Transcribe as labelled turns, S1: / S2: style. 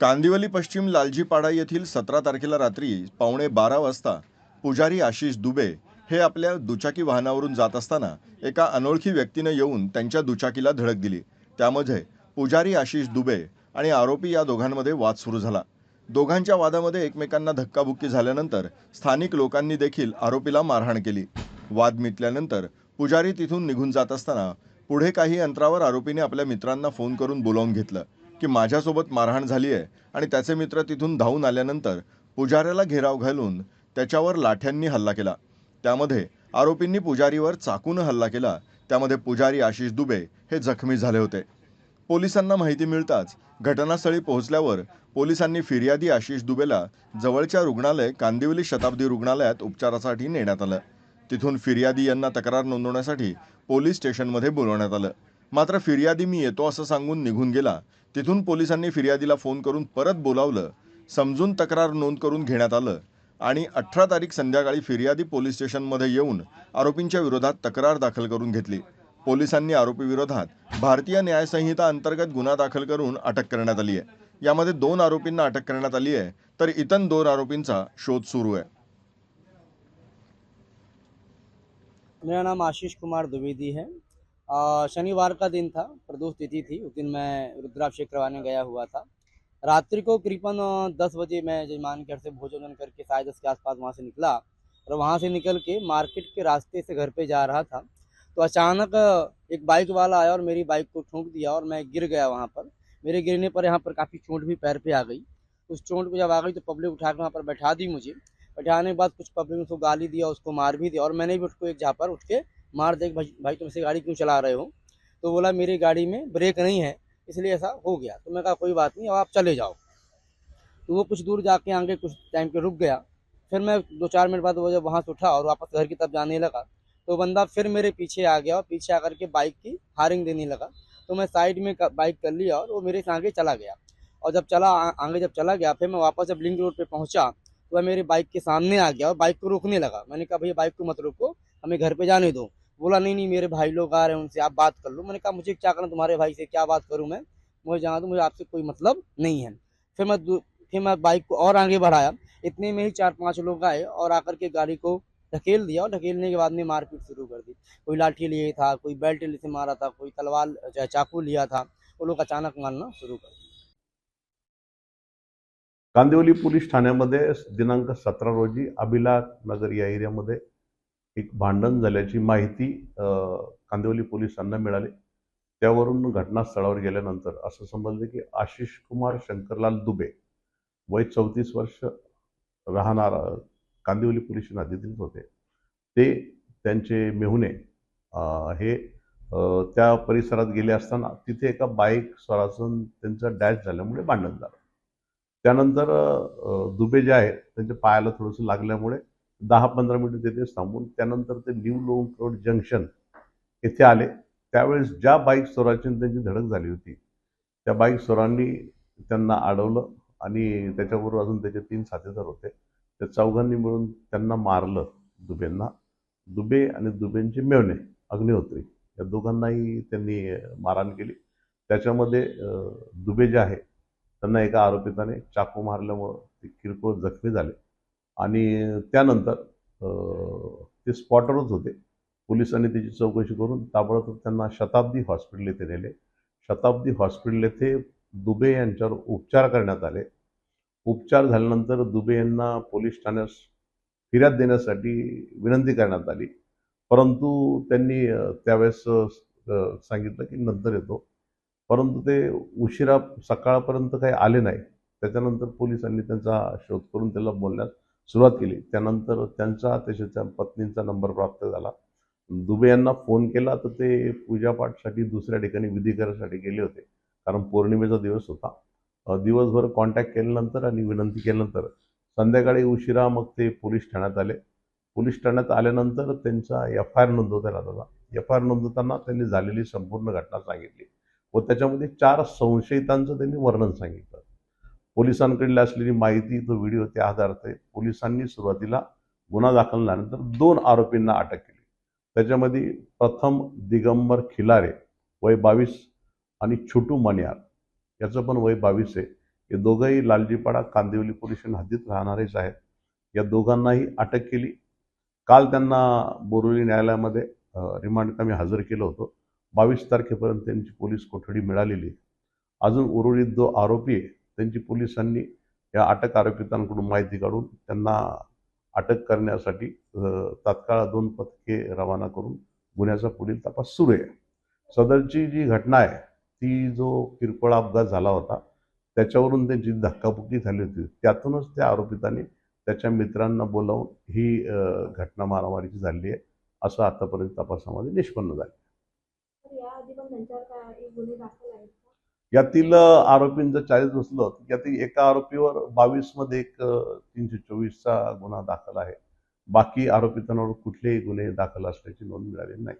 S1: कांदिवली पश्चिम लालजीपाडा येथील सतरा तारखेला रात्री पावणे बारा वाजता पुजारी आशिष दुबे हे आपल्या दुचाकी वाहनावरून जात असताना एका अनोळखी व्यक्तीनं येऊन त्यांच्या दुचाकीला धडक दिली. त्यामध्ये पुजारी आशिष दुबे आणि आरोपी या दोघांमध्ये वाद सुरू झाला. दोघांच्या वादामध्ये एकमेकांना धक्काबुक्की झाल्यानंतर स्थानिक लोकांनी देखील आरोपीला मारहाण केली. वाद मिटल्यानंतर पुजारी तिथून निघून जात असताना पुढे काही अंतरावर आरोपीने आपल्या मित्रांना फोन करून बोलावून घेतलं. की माझ्यासोबत मारहाण झाली आहे आणि त्याचे मित्र तिथून धावून आल्यानंतर पुजाऱ्याला घेराव घालून त्याच्यावर लाठ्यांनी हल्ला केला. त्यामध्ये आरोपींनी पुजारीवर चाकून हल्ला केला. त्यामध्ये पुजारी आशिष दुबे हे जखमी झाले होते. पोलिसांना माहिती मिळताच घटनास्थळी पोहोचल्यावर पोलिसांनी फिर्यादी आशिष दुबेला जवळच्या रुग्णालय कांदिवली शताब्दी रुग्णालयात उपचारासाठी नेण्यात आलं. तिथून फिर्यादी यांना तक्रार नोंदवण्यासाठी पोलीस स्टेशनमध्ये बोलवण्यात आलं. मात्र फिर्यादी मी येतो असं सांगून निघून गेला. तिथून पोलिसांनी फिर्यादीला फोन करून परत बोलावलं. समजून तक्रार नोंद करून घेण्यात आलं. आणि अठरा तारीख संध्याकाळी फिर्यादी पोलीस स्टेशनमध्ये येऊन आरोपींच्या विरोधात तक्रार दाखल करून घेतली. पोलिसांनी आरोपीविरोधात भारतीय न्यायसंहिता अंतर्गत गुन्हा दाखल करून अटक करण्यात आली आहे. यामध्ये दोन आरोपींना अटक करण्यात आली आहे. तर इतर दोन आरोपींचा शोध सुरू आहे.
S2: मेरा नाम आशीष कुमार द्विवेदी है। शनिवार का दिन था, प्रदोष तिथि थी, उस दिन मैं रुद्राभिषेक करवाने गया हुआ था। रात्रि को करीबन दस बजे मैं जजमान घर से भोजन करके साढ़े दस के आसपास वहाँ से निकला और वहाँ से निकल के मार्केट के रास्ते से घर पे जा रहा था। तो अचानक एक बाइक वाला आया और मेरी बाइक को ठोंक दिया और मैं गिर गया वहाँ पर। मेरे गिरने पर यहाँ पर काफ़ी चोट भी पैर पे आ गई। उस चोट पे जब आ गई तो पब्लिक उठा के वहाँ पर बैठा दी मुझे। बैठाने के बाद कुछ पब्लिक उसको गाली दिया, उसको मार भी दिया और मैंने भी उसको एक झापर उठ के मार दे भाई भाई तुम से गाड़ी क्यों चला रहे हो? तो बोला, मेरी गाड़ी में ब्रेक नहीं है, इसलिए ऐसा हो गया। तो मैं कहा, कोई बात नहीं, अब आप चले जाओ। तो वो कुछ दूर जाके आगे कुछ टाइम पे रुक गया। फिर मैं दो चार मिनट बाद वो जब वहाँ से उठा और वापस घर की तरफ़ जाने लगा तो बंदा फिर मेरे पीछे आ गया और पीछे आकर के बाइक की हारिंग देने लगा। तो मैं साइड में बाइक कर लिया और वो मेरे से आगे चला गया। और जब चला आगे जब चला गया, फिर मैं वापस जब लिंक रोड पर पहुँचा तो वह मेरी बाइक के सामने आ गया और बाइक को रोकने लगा। मैंने कहा, भैया बाइक को मत रोको, हमें घर पे जाने दो। बोला, नहीं नहीं, मेरे भाई लोग आ रहे हैं उनसे, आप बात कर लो। मैंने कहा, मुझे क्या करना तुम्हारे भाई से क्या बात करूँ मैं? मुझे जाना दो मुझे आपसे कोई मतलब नहीं है। फिर मैं फिर मैं बाइक को और आगे बढ़ाया। इतने में ही चार पाँच लोग आए और आकर के गाड़ी को ढकेल दिया और ढकेलने के बाद में मारपीट शुरू कर दी। कोई लाठी लिए था, कोई बेल्ट से मारा था, कोई तलवार चाकू लिया था, वो लोग अचानक मारना शुरू कर दिया
S3: कांदिवली पोलीस ठाण्यामध्ये दिनांक सतरा रोजी अभिला नगर या एरियामध्ये एक भांडण झाल्याची माहिती कांदिवली पोलिसांना मिळाली. त्यावरून घटनास्थळावर गेल्यानंतर असं समजलं की आशिष कुमार शंकरलाल दुबे वय चौतीस वर्ष राहणार कांदिवली पोलीस हद्दीतीलच होते. ते त्यांचे मेहुणे हे त्या परिसरात गेले असताना तिथे एका बाईक स्वराचं त्यांचं डॅश झाल्यामुळे भांडण झालं. त्यानंतर दुबे जे आहेत त्यांच्या पायाला थोडंसं लागल्यामुळे दहा पंधरा मिनिटं तिथे थांबून त्यानंतर ते न्यू लोंग रोड जंक्शन येथे आले. त्यावेळेस ज्या बाईक चोराची त्यांची धडक झाली होती त्या बाईक चोरांनी त्यांना अडवलं आणि त्याच्याबरोबर अजून त्याचे तीन साथीदार होते. त्या चौघांनी मिळून त्यांना मारलं दुबेंना. दुबे आणि दुबेंचे मेवणे अग्निहोत्री या दोघांनाही त्यांनी मारहाण केली. त्याच्यामध्ये दुबे जे आहे त्यांना एका आरोपिताने चाकू मारल्यामुळं ते किरकोळ जखमी झाले. आणि त्यानंतर ते स्पॉटरच होते. पोलिसांनी त्याची चौकशी करून ताबडतोब त्यांना शताब्दी हॉस्पिटल येथे नेले. शताब्दी हॉस्पिटल येथे दुबे यांच्यावर उपचार करण्यात आले. उपचार झाल्यानंतर दुबे यांना पोलीस ठाण्यास फिर्याद देण्यासाठी विनंती करण्यात आली. परंतु त्यांनी त्यावेळेस सांगितलं की नंतर येतो. परंतु ते उशिरा सकाळपर्यंत काही आले नाही. त्याच्यानंतर पोलिसांनी त्यांचा शोध करून त्याला बोलण्यास सुरुवात केली. त्यानंतर त्यांचा त्याच्या पत्नींचा नंबर प्राप्त झाला. दुबे यांना फोन केला तर ते पूजापाठसाठी दुसऱ्या ठिकाणी विधी करायसाठी गेले होते. कारण पौर्णिमेचा दिवस होता. दिवसभर कॉन्टॅक्ट केल्यानंतर आणि विनंती केल्यानंतर संध्याकाळी उशिरा मग ते पोलीस ठाण्यात आले. पोलीस ठाण्यात आल्यानंतर त्यांचा एफ आय आर नोंदवता आला. एफ आय आर नोंदवताना त्यांनी झालेली संपूर्ण घटना सांगितली व त्याच्यामध्ये चार संशयितांचं त्यांनी वर्णन सांगितलं. पोलिसांकडली असलेली माहिती तो व्हिडिओ त्या आधारात पोलिसांनी सुरुवातीला गुन्हा दाखल झाल्यानंतर दोन आरोपींना अटक केली. त्याच्यामध्ये प्रथम दिगंबर खिलारे वय बावीस आणि छोटू मन्यार याचं पण वय बावीस आहे. हे दोघंही लालजीपाडा कांदिवली पोलीस स्टेशन हद्दीत राहणारेच आहेत. या दोघांनाही अटक केली. काल त्यांना बोरिवली न्यायालयामध्ये अ, रिमांड कमी हजर केलं होतं. बावीस तारखेपर्यंत त्यांची पोलीस कोठडी मिळालेली आहे. अजून उर्वरित जो आरोपी आहे त्यांची पोलिसांनी या अटक आरोपितांकडून माहिती काढून त्यांना अटक करण्यासाठी तात्काळ दोन पथके रवाना करून गुन्ह्याचा पुढील तपास सुरू आहे. सदरची जी घटना आहे ती जो किरकोळ अपघात झाला होता त्याच्यावरून त्यांची धक्काबुक्की झाली होती. त्यातूनच त्या आरोपितांनी त्याच्या मित्रांना बोलावून ही घटना मारामारीची झाली आहे असं आतापर्यंत तपासामध्ये निष्पन्न झालं यातील आरोपींचं चाळीस बसलं. तर यातील एका आरोपीवर बावीसमध्ये एक तीनशे चोवीसचा गुन्हा दाखल आहे. बाकी आरोपितांवर कुठलेही गुन्हे दाखल असल्याची नोंद मिळाली नाही.